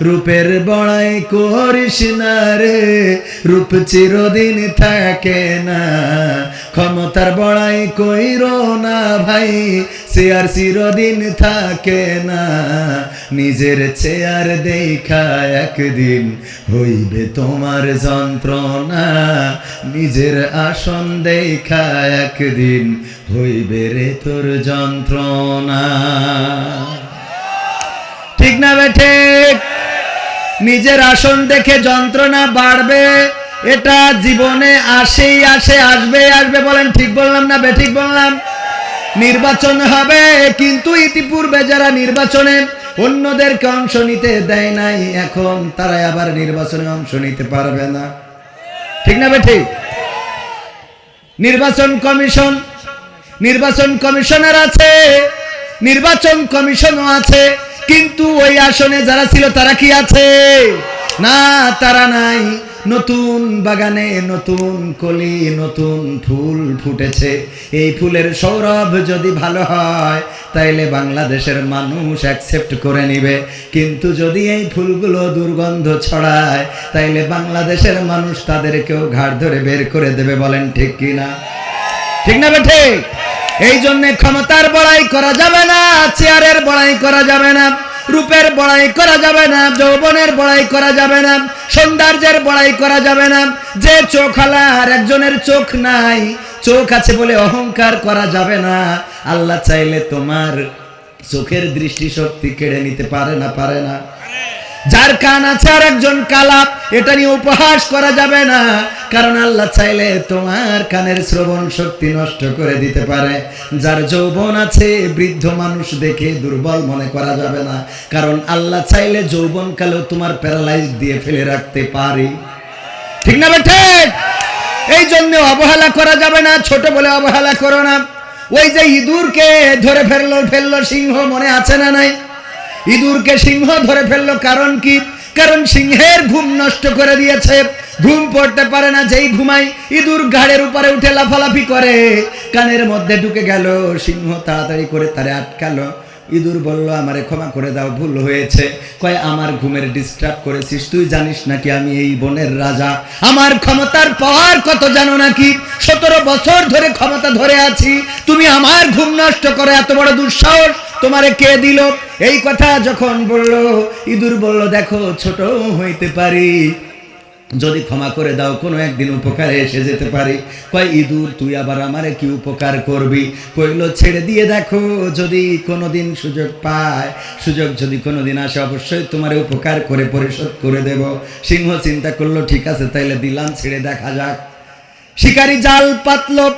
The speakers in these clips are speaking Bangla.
রূপের বড়াই করিস না রে। রূপ চিরদিন থাকে না। ক্ষমতার বড়াই কইর না ভাই সে আর চিরদিন থাকে না। নিজের চেয়ার দেখা একদিন হইবে তোমার যন্ত্রণা। নিজের আসন দেখা একদিন হইবে রে তোর যন্ত্রণা। ঠিক না বেঠে নিজের আসন দেখে যন্ত্রণা বাড়বে, এটা জীবনে আসেই আসে, আসবে আসবে বলেন, ঠিক বললাম না বেঠিক বললাম? নির্বাচন হবে, কিন্তু ইতিপূর্বে যারা নির্বাচনে অন্যদেরকে অংশ নিতে দেয় নাই, এখন তারা আবার নির্বাচনে অংশ নিতে পারবে না। ঠিক না বেঠিক নির্বাচন কমিশন, নির্বাচন কমিশনার আছে, নির্বাচন কমিশনও আছে কিন্তু ওই আসনে যারা ছিল, তারা কি আছে? না, তারা নাই। নতুন বাগানে নতুন কলি, নতুন ফুল ফুটেছে। এই ফুলের সৌরভ যদি ভালো হয়, তাইলে বাংলাদেশের মানুষ অ্যাকসেপ্ট করে নিবে। কিন্তু যদি এই ফুলগুলো দুর্গন্ধ ছড়ায়, তাইলে বাংলাদেশের মানুষ তাদেরকেও ঘাড় ধরে বের করে দেবে বলেন ঠিক কিনা? ঠিক না বেঠে এই জন্য ক্ষমতার বড়াই করা যাবে না, চেয়ারের বড়াই করা যাবে না, রূপের বড়াই করা যাবে না, যৌবনের বড়াই করা যাবে না, সৌন্দর্যের বড়াই করা যাবে না। যে চোখ আর একজনের চোখ নাই, চোখ আছে বলে অহংকার করা যাবে না। আল্লাহ চাইলে তোমার চোখের দৃষ্টি শক্তি কেড়ে নিতে পারে না পারে না। যার কান আছে আর একজন কালাপ এটা নিয়ে উপহাস করা যাবে না। কারণ আল্লাহ চাইলে তোমার কানের শ্রবণ শক্তি নষ্ট করে দিতে পারে। যার যৌবন আছে, বৃদ্ধ মানুষ দেখে দুর্বল মনে করা যাবে না। কারণ আল্লাহ চাইলে যৌবন কালেও তোমার প্যারালাইজ দিয়ে ফেলে রাখতে পারি। ঠিক না বেঠে? এই জন্য অবহেলা করা যাবে না, ছোট বলে অবহেলা করো না। ওই যে ইঁদুরকে ধরে ফেলল ফেলল, সিংহ মনে আছে না নাই? ইঁদুরকে সিংহ ধরে ফেলল কারণ কি? কারণ সিংহের ঘুম নষ্ট করে দিয়েছে। ঘুম পড়তে পারে না, যেই ঘুমাই ইঁদুর ঘাড়ের উপরে উঠে লাফালাফি করে। কানের মধ্যে ঢুকে গেল, সিংহ তাড়াতাড়ি করে তারে আটকালো। ইঁদুর বলল, আমারে ক্ষমা করে দাও, ভুল হয়েছে। কয়, আমার ঘুমের ডিস্টার্ব করেছিস, তুই জানিস নাকি আমি এই বনের রাজা? আমার ক্ষমতার পাওয়ার কত জানো নাকি? সতেরো বছর ধরে ক্ষমতা ধরে আছি। তুমি আমার ঘুম নষ্ট করে, এত বড় দুঃসাহস। তোমারে কে দিল? এই কথা যখন বলল, ইঁদুর বলল, দেখো, ছোট হইতে পারি। যদি ক্ষমা করে দাও, কোনো একদিন উপকারে এসে যেতে পারি। কয়, ইঁদুর, তুই আবার আমারে কি উপকার করবি? কইল, ছেড়ে দিয়ে দেখো, যদি কোনোদিন সুযোগ পায়, সুযোগ যদি কোনোদিন আসে, অবশ্যই তোমার উপকার করে পরিশোধ করে দেব। সিংহ চিন্তা করল, ঠিক আছে, তাইলে দিলাম, ছেড়ে দেখা যাক। শিকারি জাল পাতলো,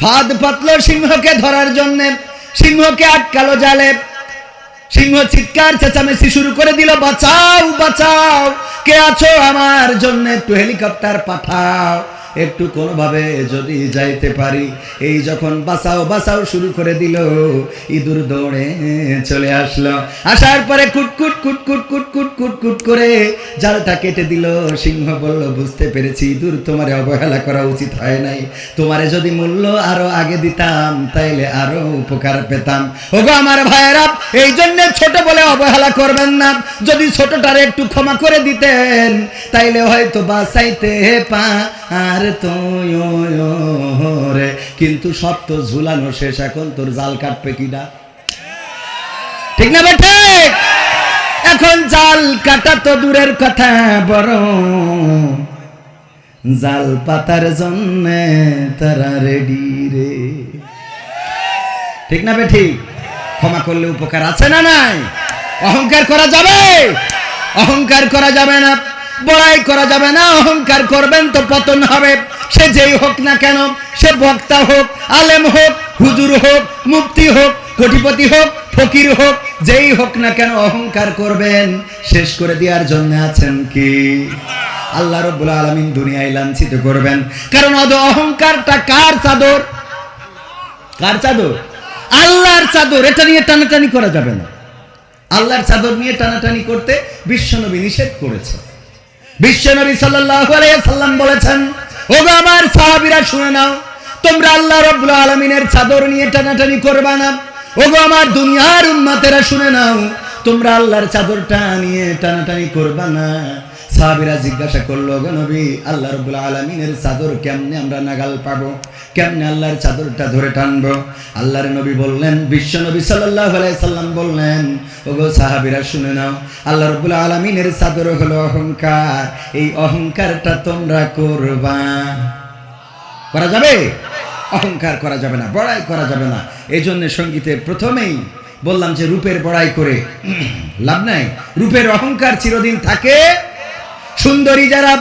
ফাঁদ পাতলো সিংহকে ধরার জন্যে। সিংহকে আটকালো জালে। সিংহ চিৎকার, চেঁচামেচি শুরু করে দিল, বাঁচাও বাঁচাও, কে আছো আমার জন্য একটু হেলিকপ্টার পাঠাও। একটু কোনোভাবে যদি যাইতে পারি, এই যখন বাঁচাও বাঁচাও শুরু করে দিল, ইঁদুর দৌড়ে চলে আসলো। আসার পরে কুটকুট কুটকুট কুটকুট কুটকুট করে জালটা কেটে দিল, সিংহ বলল, বুঝতে পেরেছি ইঁদুর, তোমারে অবহেলা করা উচিত হয় নাই। তোমারে যদি মূল্য আরও আগে দিতাম, তাইলে আরও উপকার পেতাম। ওগো আমার ভাইয়েরা, এই জন্য ছোট বলে অবহেলা করবেন না। যদি ছোটটারে একটু ক্ষমা করে দিতেন, তাইলে হয়তো বাঁচাইতে পা আর তো রে। কিন্তু সব তো ঝুলানো শেষ এখন, তোর জাল কাটবে কিনা? ঠিক না বেঠে এখন জাল কাটা তো দূরের কথা, বড়। জাল পাতার জন্য তারা রেডি রে। ঠিক না বেঠি? ক্ষমা করলে উপকার আছে না নাই? অহংকার করা যাবে? অহংকার করা যাবে না। বড়াই করা যাবে না, অহংকার করবেন তো পতন হবে। সে যেই হোক না কেন, সে বক্তা হোক, আলেম হোক, হুজুর হোক মুক্তি হোক, কোটিপতি হোক, ফকির হোক, যেই হোক না কেন অহংকার করবেন। শেষ করে দেওয়ার জন্য আছেন কি? আল্লাহ রব্বুল আলমিন দুনিয়ায় লাঞ্ছিত করবেন। কারণ অদ অহংকারটা কার চাদর? কার চাদর? আল্লাহর চাদর, এটা নিয়ে টানাটানি করা যাবে না। আল্লাহর চাদর নিয়ে টানাটানি করতে বিশ্বনবী নিষেধ করেছে। বিশ্বনবী সাল্লাম বলেছেন, ওগো আমার সাহাবীরা, শুনে নাও, তোমরা আল্লাহ রাব্বুল আলামিনের চাদর নিয়ে টানাটানি করবা না। ওগো আমার দুনিয়ার উম্মতেরা, শুনে নাও, তোমরা আল্লাহর চাদরটা নিয়ে টানাটানি করবা না। সাহাবীরা জিজ্ঞাসা করল নবী, আল্লাহ রাব্বুল আলামিনের চাদর কেমনে আমরা নাগাল পাবো? কেমনে আল্লাহর চাদরটা ধরে টানবো? আল্লাহর নবী বললেন, বিশ্ব নবী আলাইহি সাল্লাম বললেন ওগো সাহাবীরা শুনে নাও, আল্লাহ রাব্বুল আলামিনের চাদর হলো অহংকার। এই অহংকারটা তোমরা করবা। করা যাবে? অহংকার করা যাবে না, বড়াই করা যাবে না। এই জন্য সঙ্গীতে প্রথমেই বললাম যে রূপের বড়াই করে লাভ নাই। রূপের অহংকার চিরদিন থাকে। সুন্দরী যারা